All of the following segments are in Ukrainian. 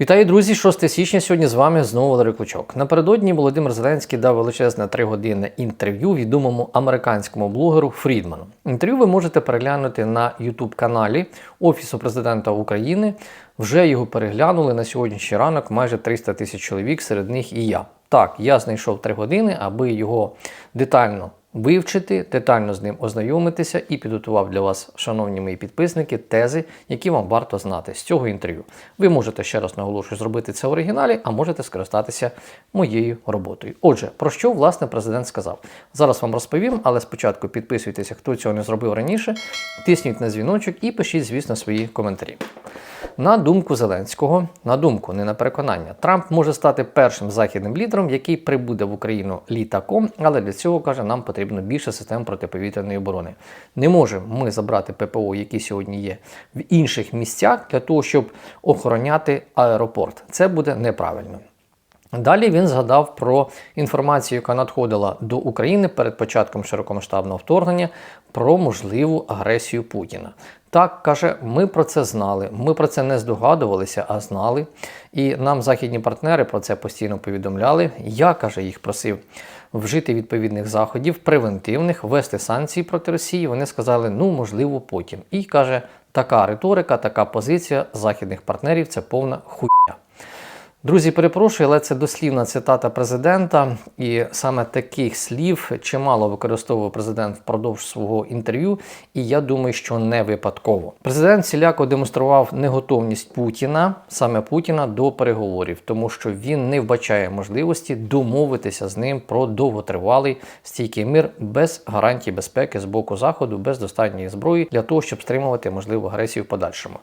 Вітаю, друзі! 6 січня. Сьогодні з вами знову Валерій Клочок. Напередодні Володимир Зеленський дав величезне тригодинне інтерв'ю відомому американському блогеру Фрідману. Інтерв'ю ви можете переглянути на youtube каналі Офісу президента України. Вже його переглянули на сьогоднішній ранок майже 300 тисяч чоловік, серед них і я. Так, я знайшов 3 години, аби його детально вивчити, детально з ним ознайомитися і підготував для вас, шановні мої підписники, тези, які вам варто знати з цього інтерв'ю. Ви можете ще раз наголошую зробити це в оригіналі, а можете скористатися моєю роботою. Отже, про що власне президент сказав? Зараз вам розповім, але спочатку підписуйтеся, хто цього не зробив раніше, тисніть на дзвіночок і пишіть, звісно, свої коментарі. На думку Зеленського, на думку, не на переконання, Трамп може стати першим західним лідером, який прибуде в Україну літаком, але для цього каже, нам потрібно більше систем протиповітряної оборони. Не можемо ми забрати ППО, які сьогодні є в інших місцях, для того, щоб охороняти аеропорт. Це буде неправильно. Далі він згадав про інформацію, яка надходила до України перед початком широкомасштабного вторгнення про можливу агресію Путіна. Так каже, ми про це знали. Ми про це не здогадувалися, а знали. І нам західні партнери про це постійно повідомляли. Я каже, їх просив вжити відповідних заходів, превентивних, ввести санкції проти Росії. Вони сказали, ну можливо, потім. І каже, така риторика, така позиція західних партнерів це повна хуйня. Друзі, перепрошую, але це дослівна цитата президента, і саме таких слів чимало використовував президент впродовж свого інтерв'ю, і я думаю, що не випадково. Президент всіляко демонстрував неготовність Путіна, саме Путіна, до переговорів, тому що він не вбачає можливості домовитися з ним про довготривалий стійкий мир без гарантій безпеки з боку заходу, без достатньої зброї для того, щоб стримувати можливу агресію в подальшому.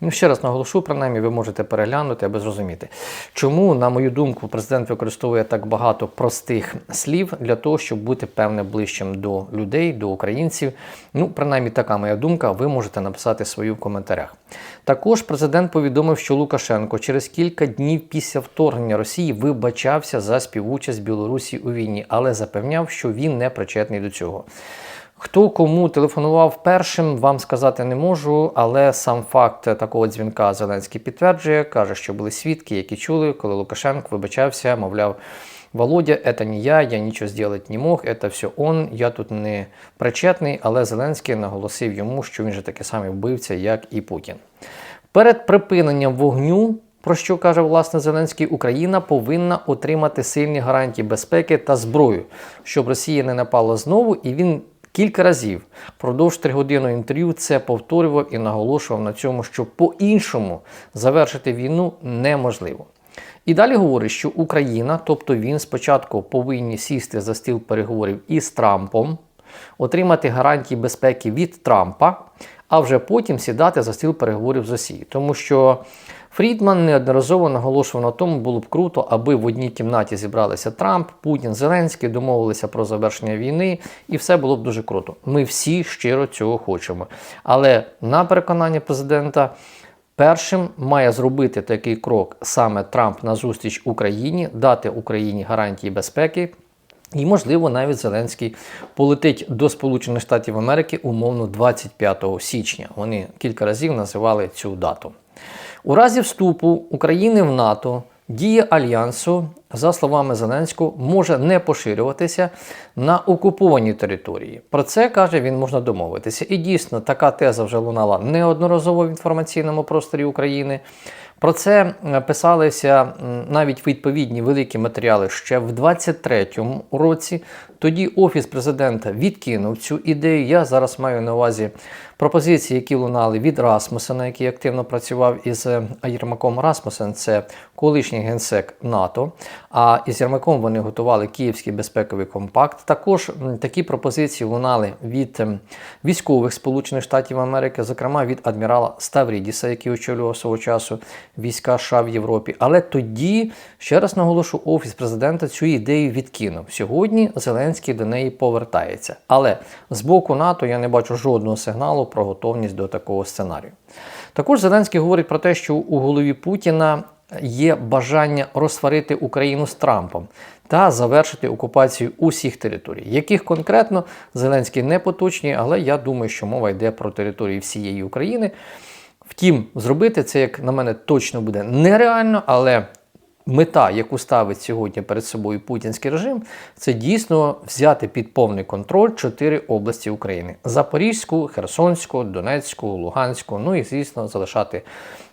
Ну ще раз наголошу, принаймні, ви можете переглянути, аби зрозуміти. Чому, на мою думку, президент використовує так багато простих слів для того, щоб бути певне ближчим до людей, до українців? Ну, принаймні, така моя думка. Ви можете написати свою в коментарях. Також президент повідомив, що Лукашенко через кілька днів після вторгнення Росії вибачався за співучасть Білорусі у війні, але запевняв, що він не причетний до цього. Хто кому телефонував першим, вам сказати не можу, але сам факт такого дзвінка Зеленський підтверджує, каже, що були свідки, які чули, коли Лукашенко вибачався, мовляв. Володя, это не я, я нічого зробити не мог, це все он, я тут не причетний, але Зеленський наголосив йому, що він же такий самий вбивця, як і Путін. Перед припиненням вогню, про що каже власне Зеленський, Україна повинна отримати сильні гарантії безпеки та зброю, щоб Росія не напала знову, і він Кілька разів впродовж тригодинного інтерв'ю це повторював і наголошував на цьому, що по-іншому завершити війну неможливо. І далі говорить, що Україна, тобто він спочатку повинні сісти за стіл переговорів із Трампом, отримати гарантії безпеки від Трампа, а вже потім сідати за стіл переговорів з Росією. Тому що Фрідман неодноразово наголошував на тому, було б круто, аби в одній кімнаті зібралися Трамп, Путін, Зеленський, домовилися про завершення війни, і все було б дуже круто. Ми всі щиро цього хочемо. Але на переконання президента. Першим має зробити такий крок саме Трамп на зустріч Україні, дати Україні гарантії безпеки, і, можливо, навіть Зеленський полетить до Сполучених Штатів Америки умовно 25 січня. Вони кілька разів називали цю дату. У разі вступу України в НАТО дія альянсу, за словами Зеленського, може не поширюватися на окуповані території. Про це каже він можна домовитися. І дійсно така теза вже лунала неодноразово в інформаційному просторі України. Про це писалися навіть відповідні великі матеріали ще в 23-му році. Тоді Офіс президента відкинув цю ідею. Я зараз маю на увазі пропозиції, які лунали від Расмусена, який активно працював із Єрмаком Расмусен, це колишній генсек НАТО. А із Єрмаком вони готували Київський безпековий компакт. Також такі пропозиції лунали від військових Сполучених Штатів Америки, зокрема від адмірала Ставрідіса, який очолював свого часу війська США в Європі. Але тоді, ще раз наголошу, Офіс президента цю ідею відкинув. Сьогодні Зеленський до неї повертається. Але з боку НАТО я не бачу жодного сигналу про готовність до такого сценарію. Також Зеленський говорить про те, що у голові Путіна є бажання розсварити Україну з Трампом та завершити окупацію усіх територій, яких конкретно Зеленський не поточнює, але я думаю, що мова йде про території всієї України. Втім, зробити це, як на мене, точно буде нереально, але мета, яку ставить сьогодні перед собою путінський режим, це дійсно взяти під повний контроль чотири області України: Запорізьку, Херсонську, Донецьку, Луганську. Ну і звісно, залишати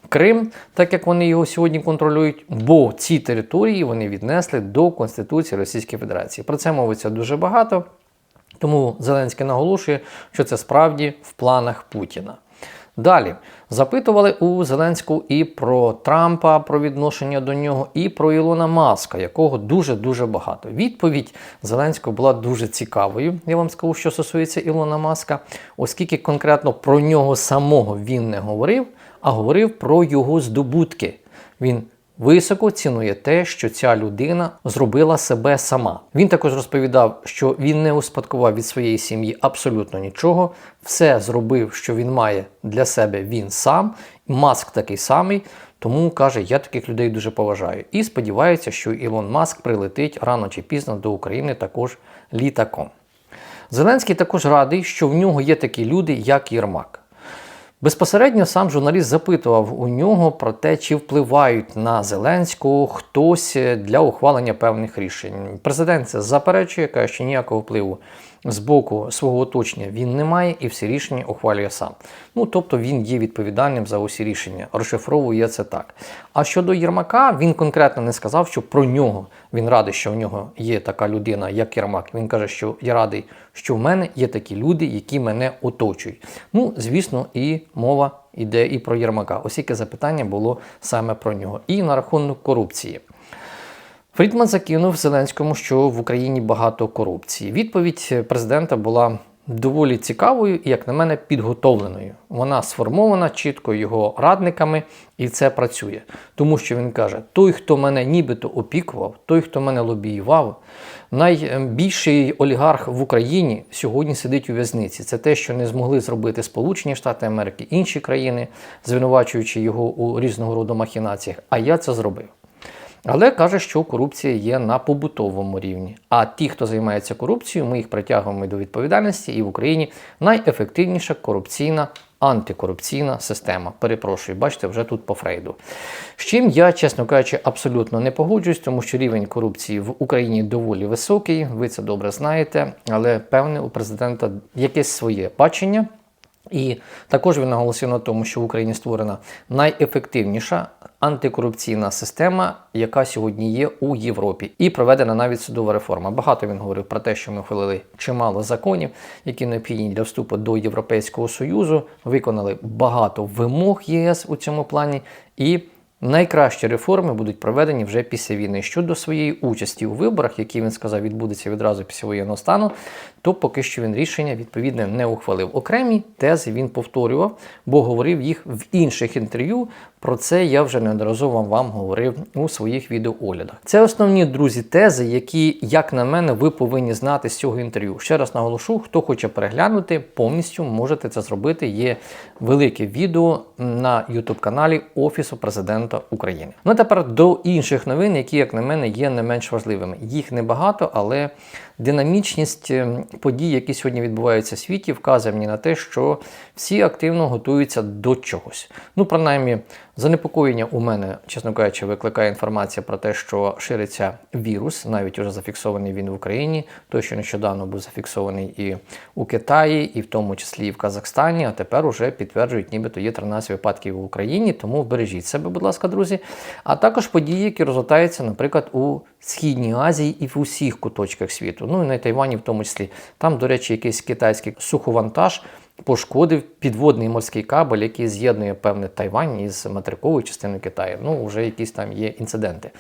Крим, так як вони його сьогодні контролюють, бо ці території вони віднесли до Конституції Російської Федерації. Про це мовиться дуже багато. Тому Зеленський наголошує, що це справді в планах Путіна. Далі запитували у Зеленську і про Трампа, про відношення до нього, і про Ілона Маска, якого дуже-дуже багато. Відповідь Зеленського була дуже цікавою. Я вам скажу, що стосується Ілона Маска, оскільки конкретно про нього самого він не говорив, а говорив про його здобутки. Він Високо цінує те, що ця людина зробила себе сама. Він також розповідав, що він не успадкував від своєї сім'ї абсолютно нічого, все зробив, що він має для себе він сам. Маск такий самий, тому каже, я таких людей дуже поважаю. І сподівається, що Ілон Маск прилетить рано чи пізно до України також літаком. Зеленський також радий, що в нього є такі люди, як Єрмак. Безпосередньо сам журналіст запитував у нього про те, чи впливають на Зеленського хтось для ухвалення певних рішень. Президент це заперечує, каже, що ніякого впливу з боку свого оточення він не має і всі рішення ухвалює сам. Ну тобто він є відповідальним за усі рішення. Розшифровує це так. А щодо Єрмака, він конкретно не сказав, що про нього він радий, що в нього є така людина, як Єрмак. Він каже, що я радий, що в мене є такі люди, які мене оточують. Ну, звісно, і мова йде і про Єрмака. Оскільки запитання було саме про нього. І на рахунок корупції. Фрідман закинув Зеленському, що в Україні багато корупції. Відповідь президента була доволі цікавою і, як на мене, підготовленою. Вона сформована чітко його радниками, і це працює. Тому що він каже: той, хто мене нібито опікував, той, хто мене лобіював, найбільший олігарх в Україні сьогодні сидить у в'язниці. Це те, що не змогли зробити Сполучені Штати Америки, інші країни, звинувачуючи його у різного роду махінаціях. А я це зробив. Але каже, що корупція є на побутовому рівні. А ті, хто займається корупцією, ми їх притягуємо до відповідальності, і в Україні найефективніша корупційна. Антикорупційна система. Перепрошую, бачите, вже тут по Фрейду. З чим я, чесно кажучи, абсолютно не погоджуюсь, тому що рівень корупції в Україні доволі високий, ви це добре знаєте, але певне у президента якесь своє бачення. І також він наголосив на тому, що в Україні створена найефективніша антикорупційна система, яка сьогодні є у Європі, і проведена навіть судова реформа. Багато він говорив про те, що ми ухвалили чимало законів, які необхідні для вступу до Європейського союзу. Виконали багато вимог ЄС у цьому плані і. Найкращі реформи будуть проведені вже після війни. Щодо своєї участі у виборах, які він сказав, відбудеться відразу після воєнного стану, то поки що він рішення відповідне не ухвалив. Окремі тези він повторював, бо говорив їх в інших інтерв'ю. Про це я вже неодноразово вам говорив у своїх відеооглядах. Це основні друзі тези, які, як на мене, ви повинні знати з цього інтерв'ю. Ще раз наголошу, хто хоче переглянути, повністю можете це зробити. Є велике відео на youtube каналі Офісу президента України. Ну тепер до інших новин, які, як на мене, є не менш важливими. Їх небагато, але динамічність ем, подій, які сьогодні відбуваються в світі, вказує мені на те, що всі активно готуються до чогось. Ну, принаймні, занепокоєння у мене, чесно кажучи, викликає інформація про те, що шириться вірус, навіть вже зафіксований він в Україні, той, що нещодавно був зафіксований і у Китаї, і в тому числі і в Казахстані. А тепер уже підтверджують, нібито є 13 випадків в Україні. Тому бережіть себе, будь ласка, друзі. А також події, які розгортаються, наприклад, у Східній Азії і в усіх куточках світу. Ну і на Тайвані, в тому числі. Там, до речі, якийсь китайський суховантаж пошкодив підводний морський кабель, який з'єднує певне Тайвань із материковою частиною Китаю. Ну, вже якісь там є інциденти.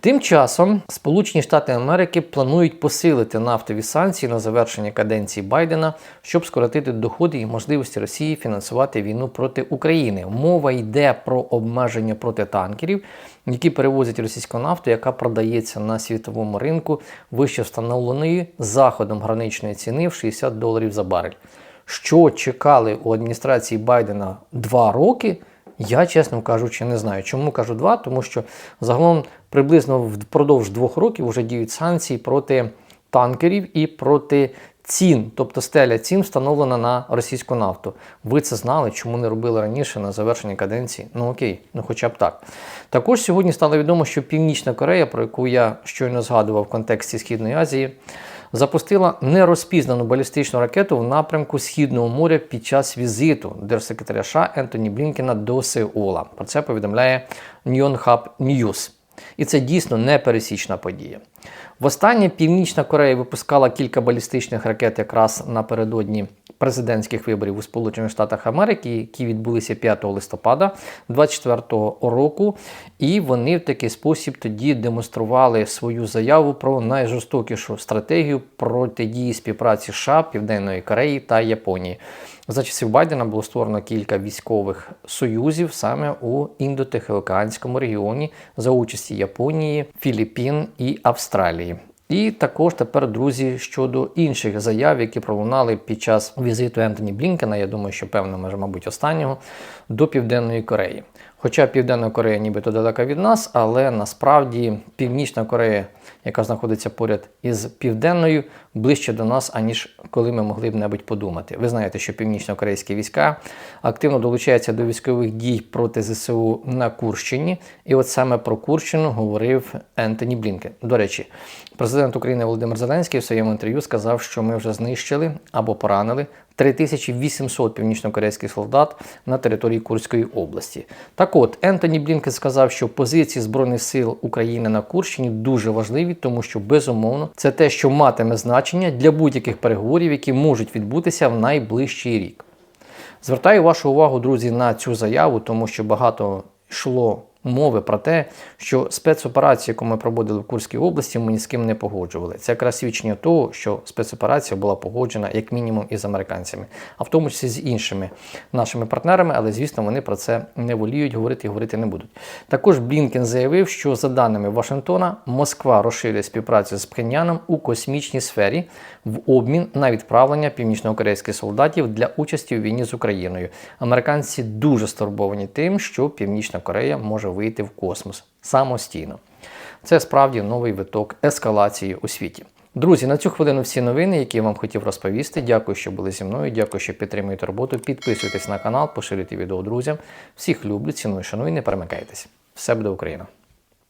Тим часом Сполучені Штати Америки планують посилити нафтові санкції на завершення каденції Байдена, щоб скоротити доходи і можливості Росії фінансувати війну проти України. Мова йде про обмеження проти танкерів, які перевозять російську нафту, яка продається на світовому ринку вище встановленої заходом граничної ціни в 60 доларів за барель. Що чекали у адміністрації Байдена два роки, я, чесно кажучи, не знаю. Чому кажу два? Тому що загалом приблизно впродовж двох років вже діють санкції проти танкерів і проти цін, тобто стеля цін встановлена на російську нафту. Ви це знали, чому не робили раніше на завершенні каденції? Ну окей, ну хоча б так. Також сьогодні стало відомо, що Північна Корея, про яку я щойно згадував в контексті Східної Азії, запустила нерозпізнану балістичну ракету в напрямку Східного моря під час візиту держсекретаря США Ентоні Блінкена до Сеула. Про це повідомляє Ньонхаб News. І це дійсно непересічна подія. Востаннє Північна Корея випускала кілька балістичних ракет якраз напередодні президентських виборів у Сполучених Штатах Америки, які відбулися 5 листопада 2024 року. І вони в такий спосіб тоді демонстрували свою заяву про найжорстокішу стратегію протидії співпраці США, Південної Кореї та Японії. За часів Байдена було створено кілька військових союзів саме у індотихоокеанському регіоні за участі Японії, Філіппін і Австралії. І також тепер, друзі, щодо інших заяв, які пролунали під час візиту Ентоні Блінкена, я думаю, що певно, може, мабуть, останнього, до Південної Кореї. Хоча Південна Корея нібито далека від нас, але насправді Північна Корея, яка знаходиться поряд із Південною, ближче до нас, аніж коли ми могли б небудь подумати. Ви знаєте, що північно-корейські війська активно долучаються до військових дій проти ЗСУ на Курщині. І от саме про Курщину говорив Ентоні Блінкен. До речі, президент України Володимир Зеленський в своєму інтерв'ю сказав, що ми вже знищили або поранили 3800 північно-корейських солдат на території Курської області. Так от, Ентоні Блінкен сказав, що позиції Збройних сил України на Курщині дуже важливі, тому що безумовно це те, що матиме значення для будь-яких переговорів, які можуть відбутися в найближчий рік. Звертаю вашу увагу, друзі, на цю заяву, тому що багато йшло мови про те, що спецоперацію, яку ми проводили в Курській області, ми ні з ким не погоджували. Це якраз свідчення того, що спецоперація була погоджена як мінімум із американцями, а в тому числі з іншими нашими партнерами, але звісно, вони про це не воліють говорити і говорити не будуть. Також Блінкен заявив, що за даними Вашингтона, Москва розширює співпрацю з Пхеньяном у космічній сфері в обмін на відправлення північно-корейських солдатів для участі у війні з Україною. Американці дуже стурбовані тим, що Північна Корея вийти в космос самостійно. Це справді новий виток ескалації у світі. Друзі, на цю хвилину всі новини, які я вам хотів розповісти. Дякую, що були зі мною. Дякую, що підтримуєте роботу. Підписуйтесь на канал, поширюйте відео друзям. Всіх люблю, ціную, шаную, не перемикайтесь. Все буде Україна!